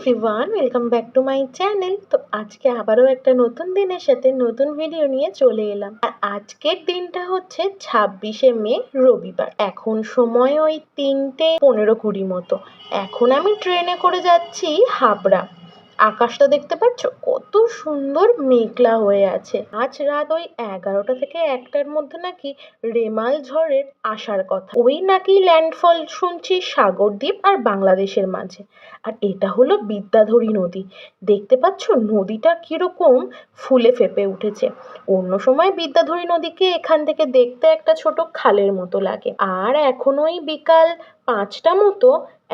Everyone welcome back to my channel তো আজকে আবারও একটা নতুন দিনের সাথে নতুন ভিডিও নিয়ে চলে এলাম। আর আজকের দিনটা হচ্ছে ছাব্বিশে মে, রবিবার। এখন সময় ওই তিনটে পনেরো কুড়ি মতো। এখন আমি ট্রেনে করে যাচ্ছি হাবড়া। আকাশটা দেখতে পাচ্ছ? কত সুন্দর মেঘলা হয়ে আছে। আজ রাত ওই এগারোটা থেকে একটার মধ্যে নাকি রেমাল ঝড়ের আসার কথা। ওই নাকি ল্যান্ডফল শুনছি সাগরদ্বীপ আর বাংলাদেশের মাঝে। আর এটা হলো বিদ্যাধরী নদী। দেখতে পাচ্ছ নদীটা কীরকম ফুলে ফেপে উঠেছে। অন্য সময় বিদ্যাধরী নদীকে এখান থেকে দেখতে একটা ছোট খালের মতো লাগে। আর এখন ওই বিকাল পাঁচটা মতো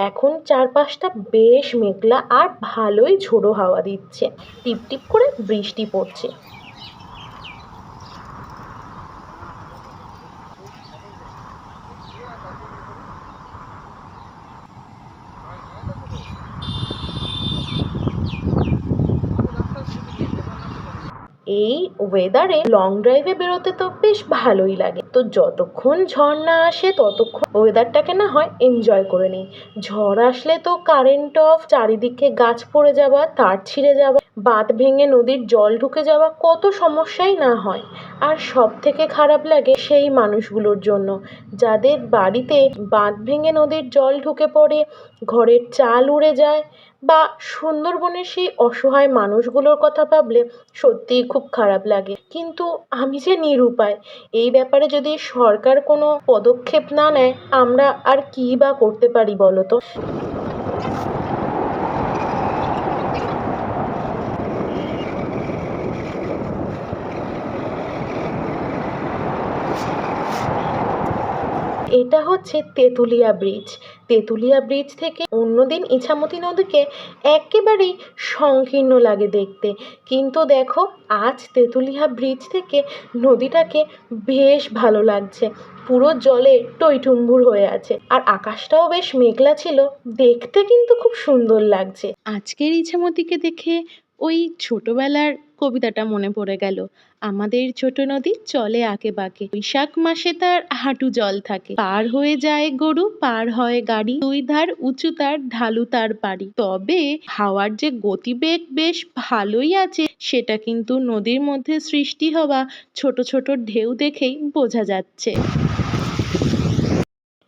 এখন চারপাশটা বেশ মেঘলা আর ভালোই ঝোড়ো হাওয়া দিচ্ছে। টিপটিপ টিপ করে বৃষ্টি পড়ছে। এই ওয়েদারে লং ড্রাইভে বেরোতে তো বেশ ভালোই লাগে। তো যতক্ষণ ঝড় না আসে, ততক্ষণ ওয়েদারটাকে না হয় এনজয় করে নিই। ঝড় আসলে তো কারেন্ট অফ চারিদিকে গাছ পড়ে যাওয়া, তার ছিঁড়ে যাওয়া, বাঁধ ভেঙে নদীর জল ঢুকে যাওয়া কত সমস্যাই না হয়। আর সব থেকে খারাপ লাগে সেই মানুষগুলোর জন্য। যাদের বাড়িতে বাঁধ ভেঙে নদীর জল ঢুকে পড়ে, ঘরের চাল উড়ে যায় বা সুন্দরবনের সেই অসহায় মানুষগুলোর কথা ভাবলে সত্যিই খুব খারাপ লাগে। কিন্তু আমি যে নিরুপায়, এই ব্যাপারে যদি সরকার কোনো পদক্ষেপ না নেয়, আমরা আর কী বা করতে পারি বলো তো? এটা হচ্ছে তেঁতুলিয়া ব্রিজ। তেঁতুলিয়া ব্রিজ থেকে অন্যদিন ইছামতি নদীকে একেবারেই সংকীর্ণ লাগে দেখতে। কিন্তু দেখো, আজ তেঁতুলিয়া ব্রিজ থেকে নদীটাকে বেশ ভালো লাগছে। পুরো জলে টইটুম্বুর হয়ে আছে। আর আকাশটাও বেশ মেঘলা ছিল। দেখতে কিন্তু খুব সুন্দর লাগছে। আজকের ইছামতিকে দেখে ওই ছোটবেলার কবিতাটা মনে পড়ে গেল। আমাদের ছোট নদী চলে আঁকে বাঁকে। বৈশাখ মাসে তার হাঁটু জল থাকে। পার হয়ে যায় গরু, পার হয় গাড়ি। দুই ধার উঁচু তার, ঢালু তার বাড়ি। তবে হাওয়ার যে গতিবেগ বেশ ভালোই আছে, সেটা কিন্তু নদীর মধ্যে সৃষ্টি হওয়া ছোট ছোট ঢেউ দেখেই বোঝা যাচ্ছে।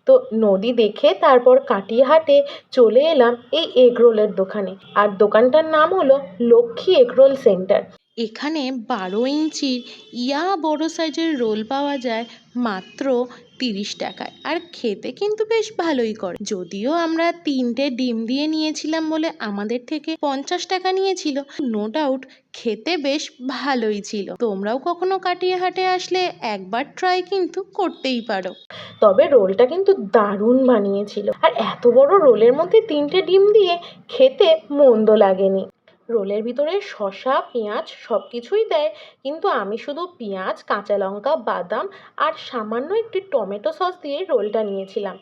তো নদী দেখে তারপর কাটিয়াহাটে চলে এলাম এই এগরোলের দোকানে। আর দোকানটার নাম হলো লক্ষ্মী এগরোল সেন্টার। এখানে বারো ইঞ্চির ইয়া বড় সাইজের রোল পাওয়া যায় মাত্র তিরিশ টাকায়। আর খেতে কিন্তু বেশ ভালোই করে। যদিও আমরা তিনটে ডিম দিয়ে নিয়েছিলাম বলে আমাদের থেকে পঞ্চাশ টাকা নিয়েছিল নো ডাউট খেতে বেশ ভালোই ছিল। তোমরাও কখনো কাটিয়াহাটে আসলে একবার ট্রাই কিন্তু করতেই পারো। তবে রোলটা কিন্তু দারুণ বানিয়েছিল। আর এত বড় রোলের মধ্যে তিনটে ডিম দিয়ে খেতে মন্দ লাগেনি। রোলের ভিতরে শসা, পেঁয়াজ সব কিছুই দেয়। কিন্তু আমি শুধু পেঁয়াজ, কাঁচা লঙ্কা, বাদাম আর সামান্য একটু টমেটো সস দিয়ে রোলটা নিয়েছিলাম।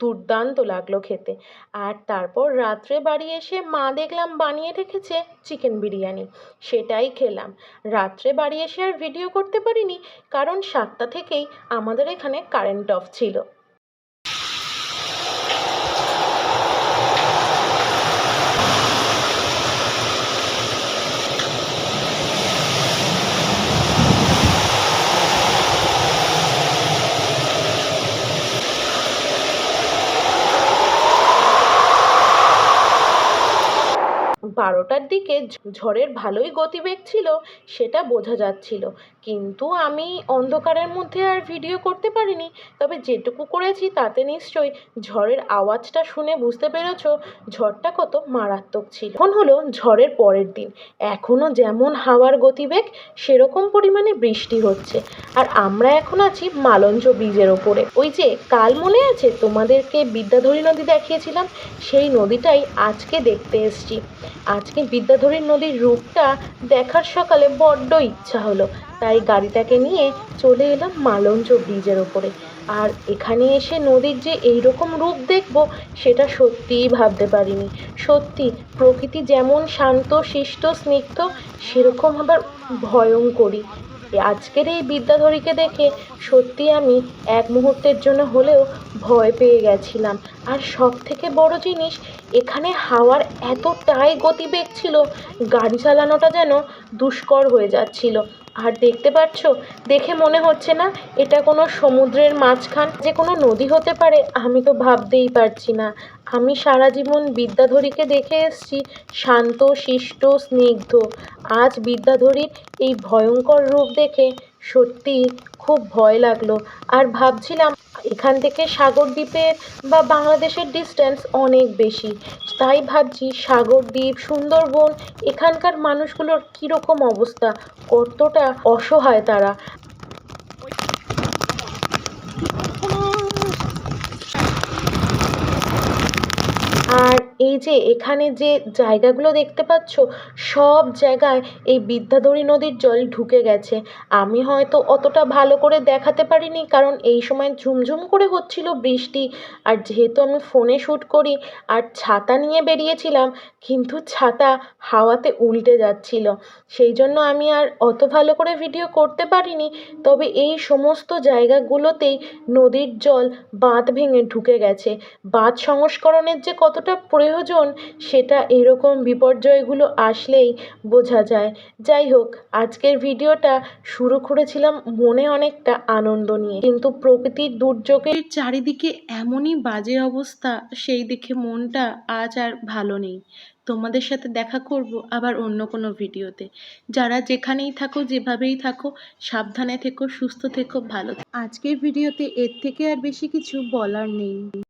দুর্দান্ত লাগল খেতে। আর তারপর রাত্রে বাড়ি এসে মা দেখলাম বানিয়ে রেখেছে চিকেন বিরিয়ানি। সেটাই খেলাম। রাত্রে বাড়ি এসে আর ভিডিও করতে পারিনি, কারণ সাতটা থেকেই আমাদের এখানে কারেন্ট অফ ছিল। বারোটার দিকে ঝড়ের ভালোই গতিবেগ ছিল, সেটা বোঝা যাচ্ছিল। কিন্তু আমি অন্ধকারের মধ্যে আর ভিডিও করতে পারিনি। তবে যেটুকু করেছি তাতে নিশ্চয়ই ঝড়ের আওয়াজটা শুনে বুঝতে পেরেছ, ঝড়টা কত মারাত্মক ছিল। এখন হলো ঝড়ের পরের দিন। এখনও যেমন হাওয়ার গতিবেগ, সেরকম পরিমাণে বৃষ্টি হচ্ছে। আর আমরা এখন আছি মালঞ্চ ব্রিজের ওপরে। ওই যে, কাল মনে আছে তোমাদেরকে বিদ্যাধরী নদী দেখিয়েছিলাম? সেই নদীটাই আজকে দেখতে এসছি। আজকে বিদ্যাধরীর নদীর রূপটা দেখার সকালে বড্ড ইচ্ছা হলো। তাই গাড়িটাকে নিয়ে চলে এলাম মালঞ্চ ব্রিজের ওপরে আর এখানে এসে নদীর যে এই রকম রূপ দেখব, সেটা সত্যিই ভাবতে পারিনি। সত্যি, প্রকৃতি যেমন শান্ত, শিষ্ট, স্নিগ্ধ, সেরকম আবার ভয়ঙ্করী আজকের এই বিদ্যাধরীকে দেখে সত্যি আমি এক মুহূর্তের জন্য হলেও ভয় পেয়ে গেছিলাম। আর সব থেকে বড় জিনিস, এখানে হাওয়ার এতটাই গতিবেগ ছিল, গাড়ি চালানোটা যেন দুষ্কর হয়ে যাচ্ছিল। আর দেখতে পাচ্ছ? দেখে মনে হচ্ছে না এটা কোনো সমুদ্রের মাঝখান, যে কোনো নদী হতে পারে। আমি তো ভাবতেই পারছি না। আমি সারা জীবন বিদ্যাধরীকে দেখে এসছি, শান্ত, শিষ্ট, স্নিগ্ধ। আজ বিদ্যাধরীর এই ভয়ঙ্কর রূপ দেখে সত্যিই খুব ভয় লাগল। আর ভাবছিলাম এখান থেকে সাগরদ্বীপের বা বাংলাদেশের ডিস্টেন্স অনেক বেশি। তাই ভাবছি সাগরদ্বীপ সুন্দরবন, এখানকার মানুষগুলোর কীরকম অবস্থা? কতটা অসহায় তারা আর এই যে এখানে যে জায়গাগুলো দেখতে পাচ্ছ, সব জায়গায় এই বিদ্যাধরী নদীর জল ঢুকে গেছে। আমি হয়তো অতটা ভালো করে দেখাতে পারিনি, কারণ এই সময় ঝুমঝুম করে হচ্ছিল বৃষ্টি। আর যেহেতু আমি ফোনে শ্যুট করি আর ছাতা নিয়ে বেরিয়েছিলাম, কিন্তু ছাতা হাওয়াতে উল্টে যাচ্ছিল। সেই জন্য আমি আর অত ভালো করে ভিডিও করতে পারিনি, তবে এই সমস্ত জায়গাগুলোতেই নদীর জল বাঁধ ভেঙে ঢুকে গেছে। বাঁধ সংস্করণের যে কতটা প্রয়োজন সেটা এরকম বিপর্যয়গুলো আসলেই বোঝা যায়। যাই হোক, আজকের ভিডিওটা শুরু করেছিলাম মনে অনেকটা আনন্দ নিয়ে। কিন্তু প্রকৃতির দুর্যোগের চারিদিকে এমনই বাজে অবস্থা, সেই দেখে মনটা আজ আর ভালো নেই। তোমাদের সাথে দেখা করব আবার অন্য কোনো ভিডিওতে। যারা যেখানেই থাকো, যেভাবেই থাকো, সাবধানে থেকো, সুস্থ থেকো, ভালো। আজকের ভিডিওতে এর থেকে আর বেশি কিছু বলার নেই।